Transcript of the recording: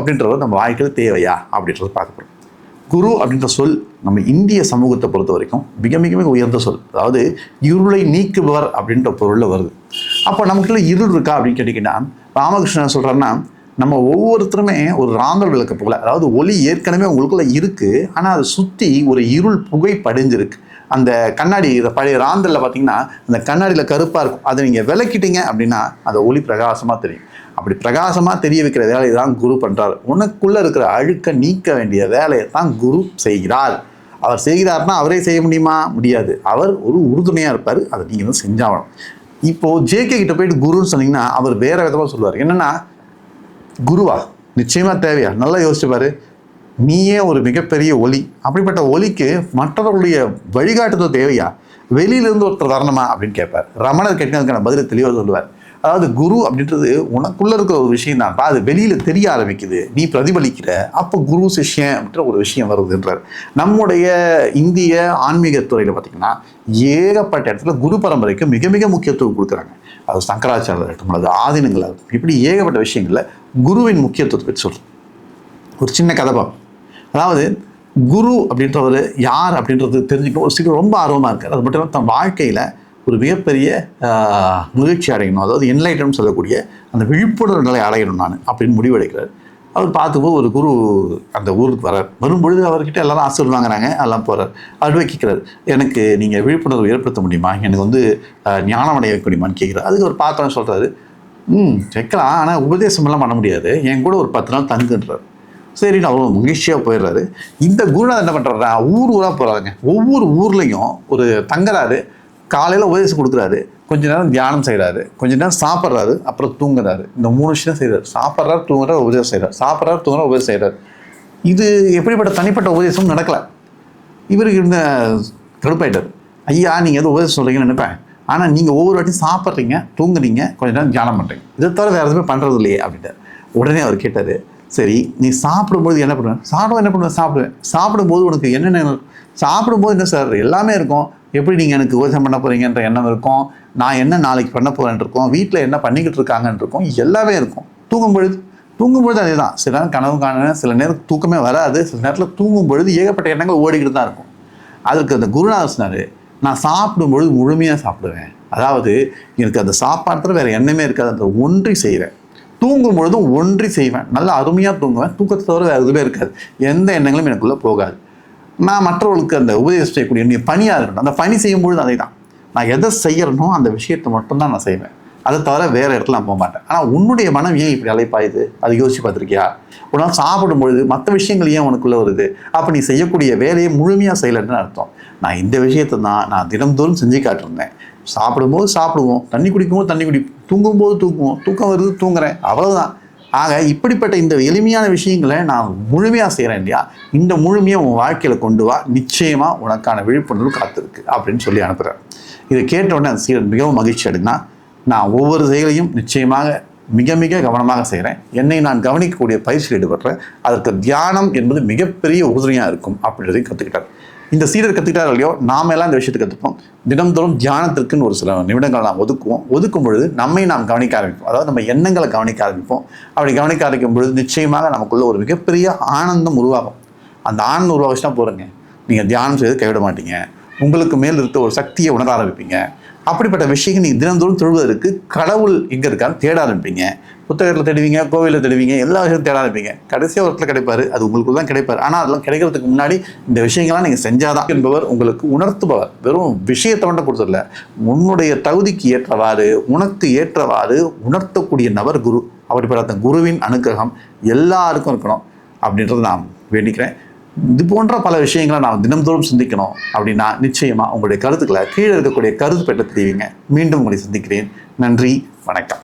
அப்படின்றது நம்ம வாழ்க்கையில் தேவையா அப்படின்றத பார்க்க போகிறோம் குரு அப்படின்ற சொல் நம்ம இந்திய சமூகத்தை பொறுத்த வரைக்கும் மிக மிக மிக உயர்ந்த சொல். அதாவது இருளை நீக்குபவர் அப்படின்ற பொருளில் வருது. அப்போ நமக்குள்ள இருள் இருக்கா அப்படின்னு கேட்டிங்கன்னா ராமகிருஷ்ணன் சொல்கிறேன்னா நம்ம ஒவ்வொருத்தருமே ஒரு ராமர் விளக்கு போகல அதாவது ஒளி ஏற்கனவே உங்களுக்குள்ளே இருக்குது ஆனால் அதை சுற்றி ஒரு இருள் புகை படிஞ்சிருக்கு. அந்த கண்ணாடி இதை பழைய ராந்தலில் பார்த்தீங்கன்னா அந்த கண்ணாடியில் கருப்பாக இருக்கும். அதை நீங்கள் விளக்கிட்டீங்க அப்படின்னா அந்த ஒளி பிரகாசமாக தெரியும். அப்படி பிரகாசமாக தெரிய வைக்கிற வேலையை தான் குரு பண்ணுறார் உனக்குள்ளே இருக்கிற அழுக்க நீக்க வேண்டிய வேலையை தான் குரு செய்கிறார். அவர் செய்கிறார்னா அவரே செய்ய முடியுமா? முடியாது. அவர் ஒரு உறுதுணையாக இருப்பார். அதை நீங்கள் வந்து செஞ்சாகணும். இப்போது ஜேகே கிட்ட போயிட்டு குருன்னு சொன்னீங்கன்னா அவர் வேறு விதமாக சொல்லுவார். என்னென்னா குருவா நிச்சயமாக தேவையா? நல்லா யோசிச்சுப்பார் நீயே ஒரு மிகப்பெரிய ஒலி அப்படிப்பட்ட ஒலிக்கு மற்றவர்களுடைய வழிகாட்டுதல் தேவையா? வெளியிலிருந்து ஒருத்தர் வரணுமா? அப்படின்னு கேட்பார். ரமணர் கேட்டதுக்கான பதிலை தெளிவாக சொல்லுவார். அதாவது குரு அப்படின்றது உனக்குள்ள இருக்கிற ஒரு விஷயம் தான் அது வெளியில் தெரிய ஆரம்பிக்குது. நீ பிரதிபலிக்கிற அப்போ குரு சிஷ்யன் அப்படின்ற ஒரு விஷயம் வருதுன்றார் நம்முடைய இந்திய ஆன்மீகத்துறையில் பார்த்திங்கன்னா ஏகப்பட்ட இடத்துல குரு பரம்பரைக்கு மிக மிக முக்கியத்துவம் கொடுக்குறாங்க. அது சங்கராச்சாரியர் இருக்கட்டும் அல்லது ஆதீனங்கள் இருக்கட்டும். இப்படி ஏகப்பட்ட விஷயங்களில் குருவின் முக்கியத்துவத்தை பற்றி சொல்கிறேன் ஒரு சின்ன கதை பார்ப்போம். அதாவது குரு அப்படின்றவர் யார் அப்படின்றது தெரிஞ்சுக்கணும். ஒரு சீக்கிரம் ரொம்ப ஆர்வமாக இருக்கார். அது மட்டும் இல்லாமல் தன் வாழ்க்கையில் ஒரு மிகப்பெரிய முயற்சி அடையணும். அதாவது என்லைட்டன் சொல்லக்கூடிய அந்த விழிப்புணர்வு நிலை அடையணும் நான் அப்படின்னு முடிவெடுக்கிறார். அவர் பார்த்துப்போ ஒரு குரு அந்த ஊருக்கு வரார் வரும்பொழுது அவர்கிட்ட எல்லாரும் ஆசீர்வாதம் வாங்குறாங்க. எல்லாம் போகிறார் அவர் எனக்கு நீங்கள் விழிப்புணர்வு ஏற்படுத்த முடியுமா? எனக்கு வந்து ஞானம் அடைய வைக்க முடியுமான்னு கேட்குறாரு. அதுக்கு அவர் பார்த்தோன்னு சொல்கிறாரு ம் வைக்கலாம் ஆனால் உபதேசமெல்லாம் பண்ண முடியாது. என் கூட ஒரு பத்து நாள் தங்குன்றார். சரின்னு அவ்வளோ மகிழ்ச்சியாக போயிடுறாரு. இந்த குருநாதர் என்ன பண்ணுறாருன்னா ஊர் ஊராக போகிறாருங்க ஒவ்வொரு ஊர்லேயும் ஒரு தங்குறாரு காலையில் உபதேசம் கொடுக்குறாரு. கொஞ்ச நேரம் தியானம் செய்கிறாரு கொஞ்ச நேரம் சாப்பிட்றாரு. அப்புறம் தூங்குறாரு. இந்த மூணு விஷயம் செய்கிறாரு சாப்பிட்றாரு தூங்குறாரு உபதேசம் செய்கிறார் சாப்பிட்றாரு தூங்குறாரு உபதேசம் செய்கிறார் இது எப்படிப்பட்ட தனிப்பட்ட உபதேசமும் நடக்கலை. இவருக்கு இருந்த கடுப்பாயிட்டார். ஐயா நீங்கள் எதுவும் உபதேசம் சொல்கிறீங்கன்னு நினைப்பேன். ஆனால் நீங்கள் ஒவ்வொரு வாட்டியும் சாப்பிட்றீங்க தூங்குறீங்க கொஞ்ச நேரம் தியானம் பண்ணுறீங்க இதை தவிர வேறு எதுவுமே பண்ணுறது இல்லையே அப்படின்ட்டு உடனே அவர் கேட்டார் சரி நீ சாப்பிடும்போது என்ன பண்ணுவேன் சாப்பிடுவேன் என்ன பண்ணுவேன் சாப்பிடுவேன் சாப்பிடும்போது உனக்கு என்னென்ன சாப்பிடும்போது என்ன சார்? எல்லாமே இருக்கும். எப்படி நீங்கள் எனக்கு உபதேசம் பண்ண போகிறீங்கன்ற எண்ணம் இருக்கும். நான் என்ன நாளைக்கு பண்ண போகிறேன் இருக்கும். வீட்டில் என்ன பண்ணிக்கிட்டு இருக்காங்கன்னு இருக்கும். எல்லாமே இருக்கும். தூங்கும்பொழுது தூங்கும்பொழுது அதே தான். சில நேரம் கனவு காண சில நேரம் தூக்கமே வராது. சில நேரத்தில் தூங்கும்பொழுது ஏகப்பட்ட எண்ணங்கள் ஓடிக்கிட்டு தான் இருக்கும். அதற்கு அந்த குருநாதர் சொன்னார் நான் சாப்பிடும்பொழுது முழுமையாக சாப்பிடுவேன். அதாவது எனக்கு அந்த சாப்பாட்டில் வேறு எண்ணமே இருக்காது. அந்த ஒன்றி செய்கிறேன் தூங்கும் பொழுதும் ஒன்றி செய்வேன். நல்லா அருமையாக தூங்குவேன். தூக்கத்தை தவிர வேறு எதுவுமே இருக்காது. எந்த எண்ணங்களும் எனக்குள்ளே போகாது. நான் மற்றவர்களுக்கு அந்த உபதேசம் செய்யக்கூடிய என்னுடைய பணியாக இருக்கணும் அந்த பணி செய்யும் பொழுது அதை தான் நான் எதை செய்யறனோ அந்த விஷயத்தை மட்டும்தான் நான் செய்வேன். அதை தவிர வேறு இடத்துல நான் போக மாட்டேன் ஆனால் உன்னுடைய மனம் ஏன் இப்படி அழைப்பாயுது அதை யோசிச்சு பார்த்துருக்கியா? உன்னால் சாப்பிடும் பொழுது மற்ற விஷயங்கள் ஏன் உனக்குள்ளே வருது? அப்போ நீ செய்யக்கூடிய வேலையை முழுமையாக செய்யலைன்னு அர்த்தம். நான் இந்த விஷயத்தை தான் நான் தினந்தோறும் செஞ்சு காட்டிருந்தேன். சாப்பிடும்போது சாப்பிடுவோம். தண்ணி குடிக்கும்போது தண்ணி குடி தூங்கும்போது தூங்குவோம். தூக்கம் வருது தூங்குறேன். அவ்வளோதான் ஆக இப்படிப்பட்ட இந்த எளிமையான விஷயங்களை நான் முழுமையாக செய்கிறேன் இல்லையா? இந்த முழுமையை உன் வாழ்க்கையில் கொண்டு வா. நிச்சயமாக உனக்கான விழிப்புணர்வு காத்திருக்கு அப்படின்னு சொல்லி அனுப்புகிறேன் இதை கேட்ட உடனே அந்த சீரன் மிகவும் மகிழ்ச்சி அடைந்தா நான் ஒவ்வொரு செயலையும் நிச்சயமாக மிக மிக கவனமாக செய்கிறேன் என்னை நான் கவனிக்கக்கூடிய பயிற்சியில் ஈடுபடுறேன். அதற்கு தியானம் என்பது மிகப்பெரிய உறுதுணையாக இருக்கும் அப்படின்றதையும் கற்றுக்கிட்டார் இந்த சீடர் கற்றுக்கிட்டார் இல்லையோ நாம எல்லாம் இந்த விஷயத்தை கற்றுப்போம் தினம்தோறும் தியானத்திற்குன்னு ஒரு சில நிமிடங்கள் நாம் ஒதுக்குவோம். ஒதுக்கும் பொழுது நம்மை நாம் கவனிக்க ஆரம்பிப்போம். அதாவது நம்ம எண்ணங்களை கவனிக்க ஆரம்பிப்போம். அப்படி கவனிக்க ஆரம்பிக்கும் பொழுது நிச்சயமாக நமக்குள்ள ஒரு மிகப்பெரிய ஆனந்தம் உருவாகும். அந்த ஆனந்தம் உருவாச்சுன்னா போகிறேங்க நீங்கள் தியானம் செய்து கைவிட மாட்டீங்க. உங்களுக்கு மேல் இருக்க ஒரு சக்தியை உணர ஆரம்பிப்பீங்க. அப்படிப்பட்ட விஷயங்கள் நீங்கள் தினந்தோறும் தொழுவதற்கு கடவுள் எங்கே இருக்கான்னு தேட ஆரம்பிப்பீங்க. புத்தகத்தில் தேடுவீங்க கோவிலில் தேடுவீங்க எல்லா விஷயத்தையும் தேட ஆரம்பிப்பீங்க. கடைசியாக ஒரு இடத்துல கிடைப்பாரு அது உங்களுக்கு தான் கிடைப்பார். ஆனால் அதெல்லாம் கிடைக்கிறதுக்கு முன்னாடி இந்த விஷயங்கள்லாம் நீங்கள் செஞ்சாதான் என்பவர் உங்களுக்கு உணர்த்துபவர். வெறும் விஷயத்தை மட்டும் கொடுத்துடல உன்னுடைய தகுதிக்கு ஏற்றவாறு உனக்கு ஏற்றவாறு உணர்த்தக்கூடிய நபர் குரு. அப்படிப்பட்ட குருவின் அனுக்கிரகம் எல்லாருக்கும் இருக்கணும். அப்படின்றத நான் வேண்டிக்கிறேன். இது போன்ற பல விஷயங்களை நான் தினம்தோறும் சிந்திக்கணும் அப்படின்னா நிச்சயமாக உங்களுடைய கருத்துக்களை கீழே இருக்கக்கூடிய கருத்து பெற்ற தெரிவிங்க. மீண்டும் உங்களை சந்திக்கிறேன். நன்றி. வணக்கம்.